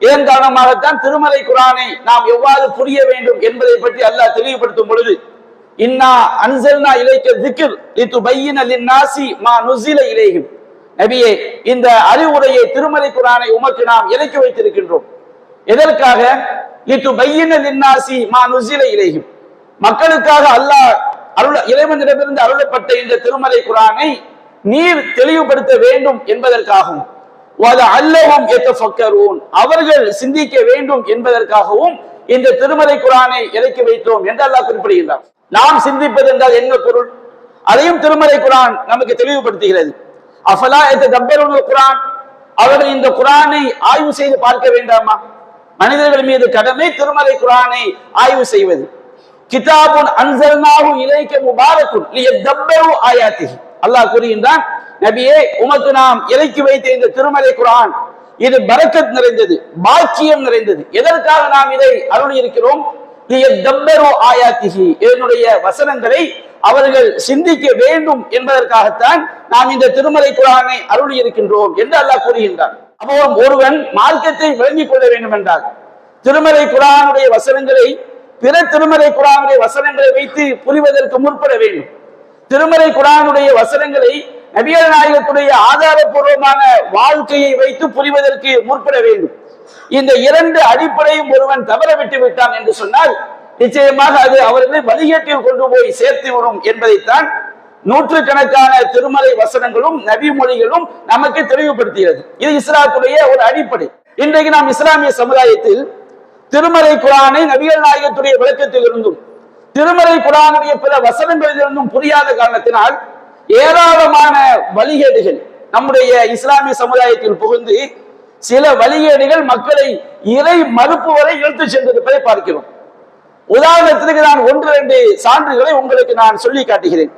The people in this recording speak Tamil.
இதன் காரணமாகத்தான் திருமலை குரானை நாம் எவ்வாறு புரிய வேண்டும் என்பதை பற்றி அல்லாஹ் தெளிவுபடுத்தும் பொழுது இன்னா அன்சல்னா இலைக்க திக்ர் இது பையின லின்னாசி மா நுசில இலைஹிம். நபியே இந்த அறிவுரையை திருமலை குரானை உமக்கு நாம் இறக்கி வைத்திருக்கின்றோம். எதற்காக? இது பையின லின்னாசி மா நுசில இலைஹிம். மக்களுக்காக அல்லாஹ் அருள் இறைவனிடமிருந்து அருளப்பட்ட இந்த திருமலை குரானை நீர் தெளிவுபடுத்த வேண்டும் என்பதற்காகவும் அல்லவும் அவர்கள் சிந்திக்க வேண்டும் என்பதற்காகவும் இந்த திருமலை குரானை இறக்கி வைத்தோம் என்று அல்லாஹ் குறிப்பிடுகின்றார் நாம் சிந்திப்பது என்றால் என்ன பொருள்? அதையும் திருமலை குரான் நமக்கு தெளிவுபடுத்துகிறது. அஃபலா எத்த குரான்? அவர்கள் இந்த குரானை ஆய்வு செய்து பார்க்க வேண்டாமா? மனிதர்கள் மீது கடமை திருமலை குரானை ஆய்வு செய்வது. கிதாபுன் அன்சல்னாஹு இலைக்க முபாரக்குன் லியதப்பரு ஆயாத்திஹி. அல்லாஹ் கூறுகின்றான் நபியே உமக்கு நாம் இறக்கி வைத்த இந்த திருமலை குரான் இது பரக்கத் நிறைந்தது பாக்கியம் நிறைந்தது. எதற்காக நாம் இதை அருள் இருக்கிறோம் என்னுடைய இதனுடைய வசனங்களை அவர்கள் சிந்திக்க வேண்டும் என்பதற்காகத்தான் நாம் இந்த திருமலை குரானை அருள் இருக்கின்றோம் என்று அல்லாஹ் கூறுகின்றான். அப்போ ஒருவன் மார்க்கத்தை விளங்கிக் கொள்ள வேண்டும் என்றால் திருமலை குரானுடைய வசனங்களை பிற திருமலை குரானுடைய வசனங்களை வைத்து புரிவதற்கு முற்பட வேண்டும். திருமலை குரானுடைய வசனங்களை நபிகள் நாயகத்துடைய ஆதாரபூர்வமான வாழ்க்கையை வைத்து புரிவதற்கு முற்பட வேண்டும். இந்த இரண்டு அடிப்படையும் ஒருவன் தவற விட்டு விட்டான் என்று சொன்னால் நிச்சயமாக அது அவர்களை வழிகேட்டில் கொண்டு போய் சேர்த்து விடும் என்பதைத்தான் நூற்று கணக்கான திருமலை வசனங்களும் நபி மொழிகளும் நமக்கு தெளிவுபடுத்துகிறது. இது இஸ்லாத்துடைய ஒரு அடிப்படை. இன்றைக்கு நாம் இஸ்லாமிய சமுதாயத்தில் திருமலை குரானை நபிகள் நாயகத்துடைய விளக்கத்தில் இருந்தும் திருமலை குரானுடைய பிற வசனங்களிலிருந்தும் புரியாத காரணத்தினால் ஏராளமான வழிகேடுகள் நம்முடைய இஸ்லாமிய சமுதாயத்தில் புகுந்து சில வழிகேடுகள் மக்களை இறை மறுப்பு வரை இழுத்து சென்றிருப்பதை பார்க்கிறோம். உதாரணத்திற்கு நான் ஒன்று ரெண்டு சான்றுகளை உங்களுக்கு நான் சொல்லி காட்டுகிறேன்.